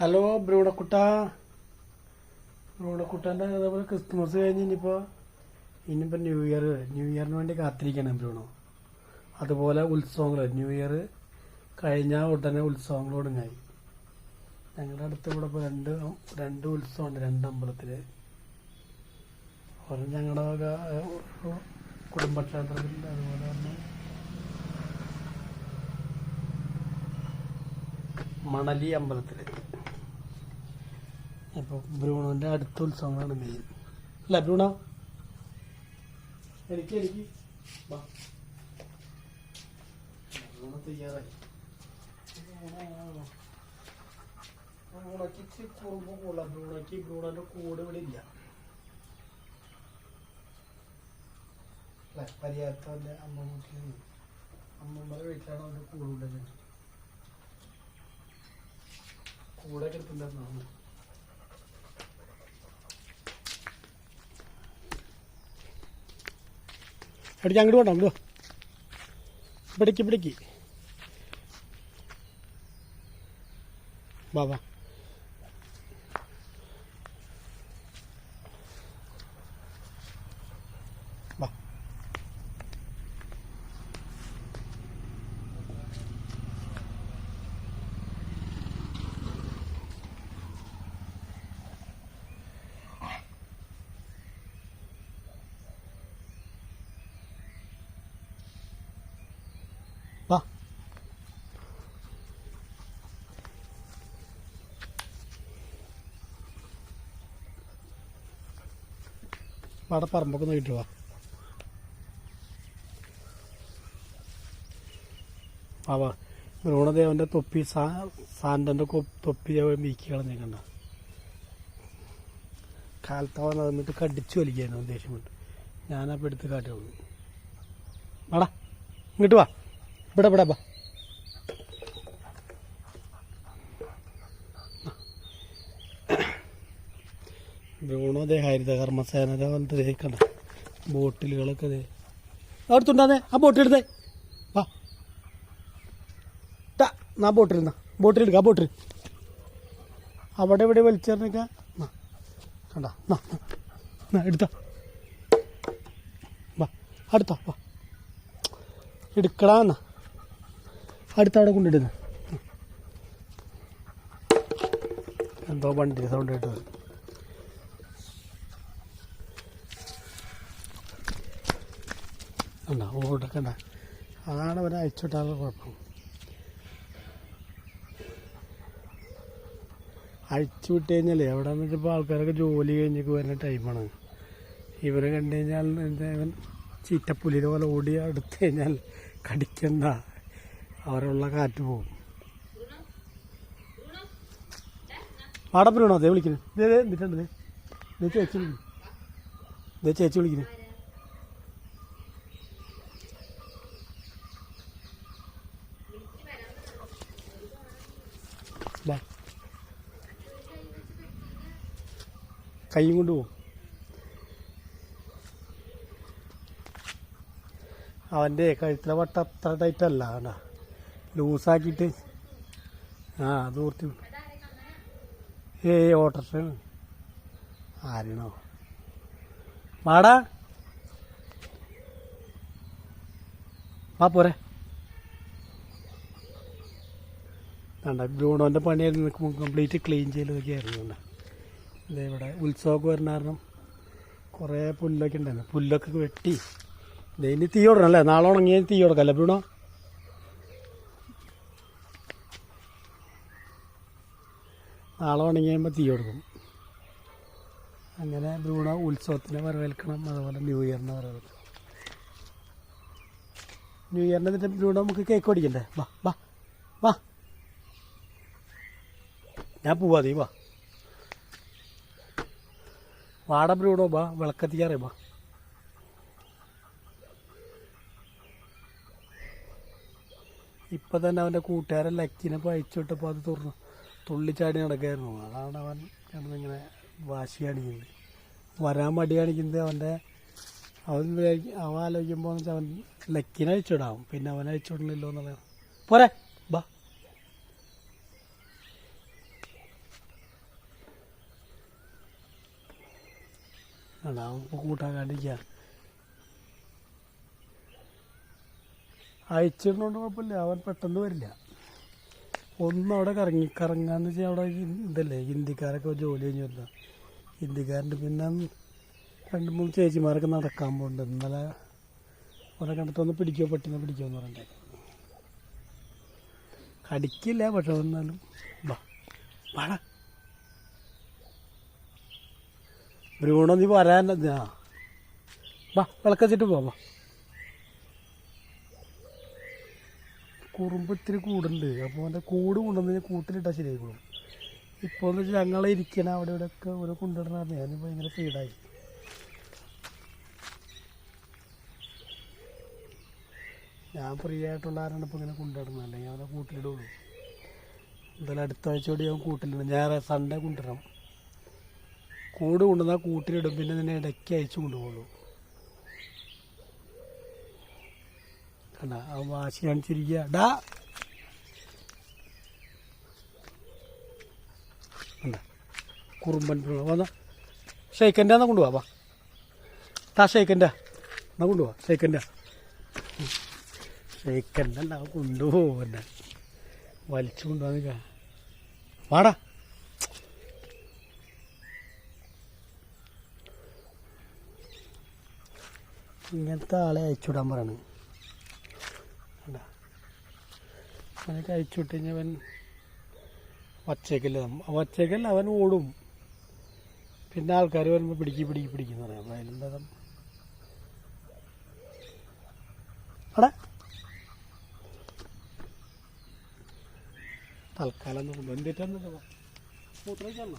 Hello ബ്രൂഡക്കുട്ട. ബ്രൂഡക്കുട്ടന്റെ അതേപോലെ Christmas കഴിഞ്ഞ് ഇനിയിപ്പോൾ ഇനിയിപ്പോൾ ന്യൂ ഇയർ ന്യൂ ഇയറിന് വേണ്ടി കാത്തിരിക്കണം ബ്രൂണോ. അതുപോലെ ഉത്സവങ്ങൾ ന്യൂ ഇയർ കഴിഞ്ഞാൽ ഉടനെ ഉത്സവങ്ങൾ തുടങ്ങായി. ഞങ്ങളുടെ അടുത്ത് ഇവിടെ ഇപ്പോൾ രണ്ട് രണ്ട് ഉത്സവമുണ്ട് രണ്ട് അമ്പലത്തിൽ ഒരു ഞങ്ങളുടെ കുടുംബക്ഷേത്രത്തിൽ അതുപോലെ തന്നെ മണലി അമ്പലത്തിൽ അപ്പോൾ ബ്രൂണോന്റെ അടുത്ത ഉത്സവമാണ് മെയിൻ. അല്ല ബ്രൂണ? എനിക്ക് എനിക്ക് തയ്യാറായി. ബ്രൂണോന്റെ കൂടെ ഇവിടെ ഇല്ല. പരിയാത്തവന്റെ അമ്മ വീട്ടിൽ അമ്മമ്മയുടെ വീട്ടിലാണ് അവന്റെ കൂടുള്ളത് കൂടെ കിടപ്പുണ്ടായിരുന്നു. അടിച്ച് അങ്ങോട്ട് വേണ്ട അങ്ങോട്ട് പിടിക്ക് പിടിക്ക്. ബാബാ വാ അവിടെ പറമ്പൊക്കെ നോക്കിട്ട് വാ. വാ ദ്രോണദേവന്റെ തൊപ്പി സാന്റന്റെ തൊപ്പി വീക്കി കളഞ്ഞേക്കണ്ട കാലത്തവൻ അത് എന്നിട്ട് കടിച്ചു വലിക്കായിരുന്നു ദേഷ്യം കൊണ്ട്. ഞാനപ്പോൾ എടുത്ത് കാട്ടുള്ളൂ വാടാ ഇങ്ങോട്ട് വാ. ഇവിടെ ഇവിടെ വാ. ദേ ഹരിത കർമ്മസേനയുടെ പോലത്തെ ബോട്ടിലുകളൊക്കെ ദേ അടുത്തുണ്ടാതെ ആ ബോട്ടിൽ എടുത്തേ. വാ. നാ ബോട്ടിലിരുന്ന ബോട്ടിലെടുക്ക ആ ബോട്ടിൽ. അവിടെ ഇവിടെ വലിച്ചെറിഞ്ഞിക്ക കണ്ട? നാ, എടുത്ത. വാ അടുത്ത വാ. എടുക്കടാ അടുത്ത അവിടെ കൊണ്ടിടുന്നു. എന്തോ വണ്ടി സൗണ്ട് കേട്ടത്. കണ്ട ഓടൊക്കെ കണ്ട അതാണ് അവരെ അയച്ചുവിട്ടാലുള്ള കുഴപ്പം. അഴിച്ചു വിട്ട് കഴിഞ്ഞാലേ അവിടെ നിന്ന് ഇപ്പോൾ ആൾക്കാരൊക്കെ ജോലി കഴിഞ്ഞൊക്കെ വരുന്ന ടൈമാണ്. ഇവരെ കണ്ടു കഴിഞ്ഞാൽ എന്താ ഇവൻ ചീറ്റപ്പുലിനെ പോലെ ഓടി എടുത്തു കഴിഞ്ഞാൽ കടിക്കണ്ട. അവരുള്ള കാറ്റ് പോകും ആടപ്പനാണോ അതേ വിളിക്കുന്നത് ഇതേ ദേ ഇതേ ചേച്ചി വിളിക്കുന്നു ദേ ചേച്ചി വിളിക്കുന്നു ദാ. കൈയും കൊണ്ട് പോകും അവന്റെ കഴുത്തിലെ വട്ട അത്ര ടൈറ്റ് അല്ല കണ്ട ലൂസാക്കിയിട്ട് ആ അത് ഓർത്തി ഏയ് ഓട്ടർഷ ആരണോ? വാടാ. വാ പോരെ. കണ്ട ബ്രൂണോന്റെ പണിയായിരുന്നു. കംപ്ലീറ്റ് ക്ലീൻ ചെയ്യലൊക്കെ ആയിരുന്നു ഇതേ ഇവിടെ ഉത്സവമൊക്കെ വരുന്ന കാരണം കുറേ പുല്ലൊക്കെ ഉണ്ടായിരുന്നു. പുല്ലൊക്കെ വെട്ടി. ഇനി തീ കൊടുക്കണം അല്ലേ? നാളെ ഉണങ്ങിയ തീ കൊടുക്കാം അല്ലേ നാളെ ഉണങ്ങി കഴിയുമ്പോൾ തീ കൊടുക്കും. അങ്ങനെ ബ്രൂണോ ഉത്സവത്തിനെ വരവേൽക്കണം. അതുപോലെ ന്യൂ ഇയറിനെ വരവേൽക്കണം. ന്യൂ ഇയറിന്റെ ബ്രൂണോ നമുക്ക് കേക്ക് ഓടിക്കണ്ടേ വാ വാ വാ. ഞാൻ പോവാ നീ വാ. വാട ബ്രൂണോ വാ വിളക്കത്തിക്കാറേ വാ. ഇപ്പൊ തന്നെ അവന്റെ കൂട്ടുകാരൻ ലക്കിനെ പഴിച്ചിട്ടപ്പോൾ അത് തുറന്നു. തുള്ളിച്ചാടി നടക്കായിരുന്നു. അതാണ് അവൻ കിടന്നിങ്ങനെ വാശി കാണിക്കുന്നത്. വരാൻ മടി കാണിക്കുന്നത് അവന്റെ അവൻ അവൻ ആലോചിക്കുമ്പോൾ അവൻ ലക്കിനെ അഴിച്ചിടാവും പിന്നെ അവനെ അഴിച്ചിടണില്ലോ എന്നുള്ളതാണ്. പോരെ ബാ അതാ കൂട്ടാക്കാണ്ടിരിക്കുക അയച്ചിടുന്നോണ്ട് കുഴപ്പമില്ല അവൻ പെട്ടെന്ന് വരില്ല. ഒന്നും അവിടെ കറങ്ങി കറങ്ങാന്ന് വെച്ചാൽ അവിടെ ഇതല്ലേ ഹിന്ദിക്കാരൊക്കെ ജോലി കഴിഞ്ഞ് വരുന്ന ഹിന്ദിക്കാരന്റെ പിന്നെ രണ്ട് മൂന്ന് ചേച്ചിമാരൊക്കെ നടക്കാൻ പോകുന്നുണ്ട് ഇന്നലെ അവരെ കണ്ടിട്ടൊന്ന് പിടിക്കോ പെട്ടെന്ന് പിടിക്കോ എന്ന് പറഞ്ഞിട്ട്. കടിക്കില്ല പക്ഷെ വന്നാലും വാ വാടാ. ബ്രൂണോ നീ വരാൻ വാ വിളക്കച്ചിട്ട് പോവാ കുറുമ്പ് ഇത്തിരി കൂടുണ്ട്. അപ്പോൾ എന്റെ കൂട് കൊണ്ടുവന്ന് കൂട്ടിലിട്ടാൽ ശരിയായിക്കോളും. ഇപ്പോൾ എന്ന് വെച്ചാൽ ഞങ്ങളെ ഇരിക്കണ അവിടെ ഇവിടെയൊക്കെ ഓരോ കൊണ്ടുവരണ ഞാൻ ഭയങ്കര ഫീഡായി ഞാൻ ഫ്രീ ആയിട്ടുള്ള ആരാണ് ഇപ്പോൾ ഇങ്ങനെ കൊണ്ടുവരുന്നത്? അല്ലെങ്കിൽ അവിടെ കൂട്ടിലിടുള്ളൂ. എന്തായാലും അടുത്ത ആഴ്ചയോടെ ഞാൻ കൂട്ടിലിടും. ഞാൻ സൺഡേ കൊണ്ടുവരണം. കൂട് കൊണ്ടുവന്നാൽ കൂട്ടിലിടും. പിന്നെ നിന്നെ ഇടയ്ക്ക് അയച്ചു കൊണ്ടുപോകുള്ളൂ കണ്ട? ആ വാശി കാണിച്ചിരിക്കുക. ഡാ! കുറുമ്പൻ പിള്ള. വന്ന. ഷെയ്ക്കന്റെ എന്നാ കൊണ്ടുപോവാ? വാ. താ ഷെയ്ക്കന്റെ എന്നാ കൊണ്ടുപോവാ? ഷെയ്ക്കന്റെ ഷെയ്ക്കന്റെ എന്നാ കൊണ്ടുപോകും വലിച്ചു കൊണ്ടുപോകാൻ വാടാ ഇങ്ങനത്തെ ആളെ അയച്ചുവിടാൻ പറയണ. കണ്ടാ? അവനൊക്കെ അയച്ചുവിട്ട് കഴിഞ്ഞാൽ അവൻ വച്ചേക്കല്ല വച്ചേക്കല്ല അവൻ ഓടും. പിന്നെ ആൾക്കാർ വരുമ്പോൾ പിടിക്കി പിടിക്കി പിടിക്കുന്ന പറയാം. അപ്പോൾ അതിലെന്താ അവിടെ? തൽക്കാലം നോക്കുമ്പോൾ എന്തിട്ടാന്ന് മൂത്രമൊക്കെയാണോ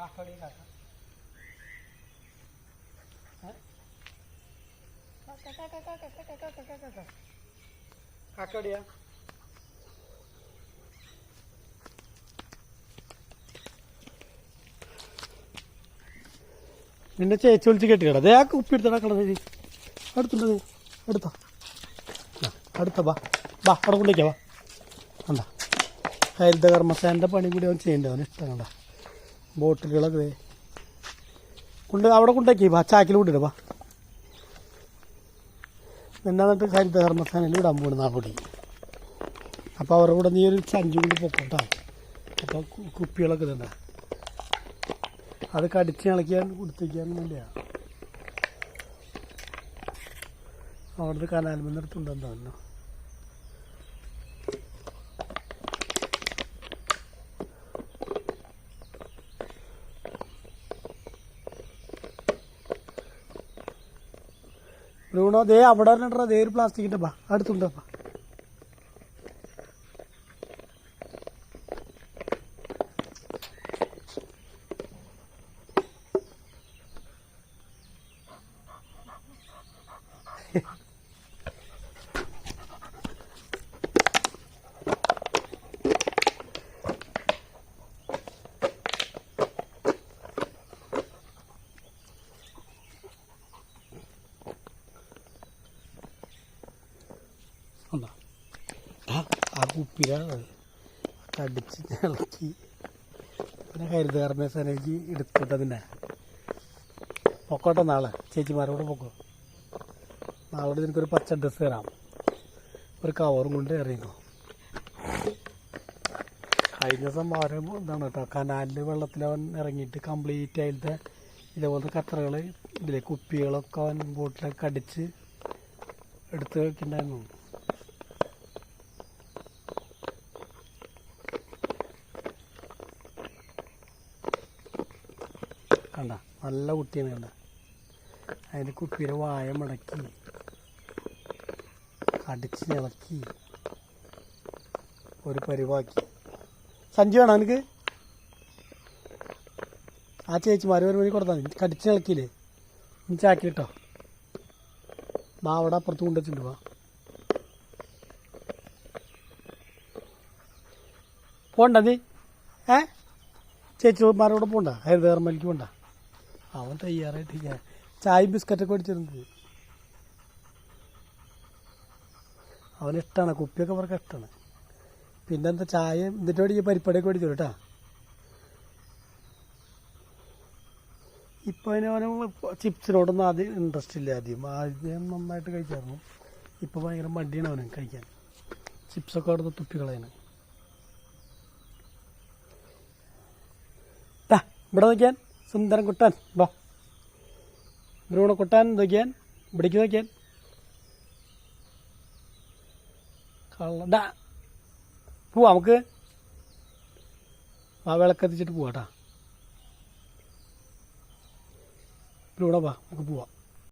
കാക്കടി കാക്ക. കാക്കടിയാ നിന്നെ ചേച്ചി വിളിച്ച് കെട്ടിക്കട. ദേ ആ കുപ്പി എടുത്തടാ കടന്നേ അടുത്തുണ്ട് അടുത്ത? അടുത്ത ബാ ബാ അവിടെ കൊണ്ടേക്കാ വാ. എന്താ ഹരിത കർമ്മസേന്റെ പണി കൂടി അവൻ ചെയ്യണ്ട? അവന് ഇഷ്ടം കണ്ട? ബോട്ടിലുകളൊക്കെ. കൊണ്ട് അവിടെ കൊണ്ടാക്കി വാ ചാക്കിൽ കൊണ്ടിട്ട് വാ. എന്നാ എന്നിട്ട് ഹരിത കർമ്മസേനയിൽ വിടാൻ പോകണം അവിടെ അപ്പോൾ അവരുടെ കൂടെ നീ ഒരു സഞ്ചി കൊണ്ട് പൊക്കോട്ടാ. അപ്പോൾ കുപ്പികളൊക്കെ ഇതണ്ട അത് കടിച്ച് ഇളക്കിയാൻ കൊടുത്തേക്കാൻ വേണ്ടിയാണ് അവിടുത്തെ കനാൽമെന്നെടുത്തുണ്ടെന്ന് തോന്നുന്നു ദേ അവിടെ ഒരെണ്ണം ദേ ഒരു പ്ലാസ്റ്റിക്കിന്റെ ബാ. അടുത്തുണ്ട് ബാ ഉണ്ടോ ആ ആ കുപ്പിയിലാണ് കടിച്ച് ഇളക്കി. പിന്നെ ഹരിതകർമ്മ സേനയ്ക്ക് എടുത്തിട്ടതിനെ പൊക്കോട്ടെ നാളെ. ചേച്ചിമാരോട് പൊക്കോ. നാളെ നിനക്കൊരു പച്ച ഡ്രസ്സ് തരാം. ഒരു കവറും കൊണ്ട് എറിയുന്നു കഴിഞ്ഞ അവരെ ഇതാണ് കേട്ടോ. കനാലിൽ വെള്ളത്തിൽ അവൻ ഇറങ്ങിയിട്ട് കംപ്ലീറ്റ് അതിലത്തെ ഇതേപോലത്തെ കത്തറകൾ ഇതിലെ കുപ്പികളൊക്കെ അവൻ ബോട്ടിലൊക്കെ അടിച്ച് എടുത്ത് വെക്കണ്ടായിരുന്നു. കണ്ട? നല്ല കുട്ടിയാണ് കണ്ട. അതിന്റെ കുപ്പിയുടെ വായ മടക്കി അടിച്ച് ഇളക്കി ഒരു പരിവാക്കി. സഞ്ജു വേണം എനിക്ക് ആ ചേച്ചിമാര് ഒരു മണി കൊടുത്താൽ മതി. കടിച്ച് ഇളക്കിയില്ലേ? ഇനി ചാക്കി കിട്ടോ ബാ അവിടെ അപ്പുറത്ത് കൊണ്ടുവച്ചിട്ടുണ്ട് വാ. പോണ്ട നീ. ഏ? ചേച്ചിമാരോട് പോണ്ട. ഹരിതകർമ്മലിക്ക് പോണ്ട. അവൻ തയ്യാറായിട്ടില്ല ചായ ബിസ്ക്കറ്റൊക്കെ അടിച്ചിരുന്നത് അവനിഷ്ടമാണ് കുപ്പിയൊക്കെ അവർക്ക് ഇഷ്ടമാണ് പിന്നെന്താ ചായ എന്നിട്ട് മേടിക്കുക പരിപ്പടിയൊക്കെ മേടിച്ചു കേട്ടാ. ഇപ്പൊ അതിന് അവന് ചിപ്സിനോടൊന്നും ആദ്യം ഇൻട്രസ്റ്റ് ഇല്ല ആദ്യം ആദ്യം നന്നായിട്ട് കഴിച്ചായിരുന്നു. ഇപ്പോൾ ഭയങ്കര മടിയാണ് അവന് കഴിക്കാൻ. ചിപ്സൊക്കെ അവിടുന്ന് തുപ്പിക്കളയാണ്. ഇവിടെ നോക്കിയാൻ സുന്ദരൻ കുട്ടാൻ. വാ. ഭ്രൂണ കുട്ടാൻ നോക്കിയാൻ പിടിക്ക് നോക്കിയാൻ. കള്ളടാ പോവാ നമുക്ക്. ആ വിളക്കെത്തിച്ചിട്ട് പോവാട്ടാ ബ്രൂണ വാ നമുക്ക് പോവാം.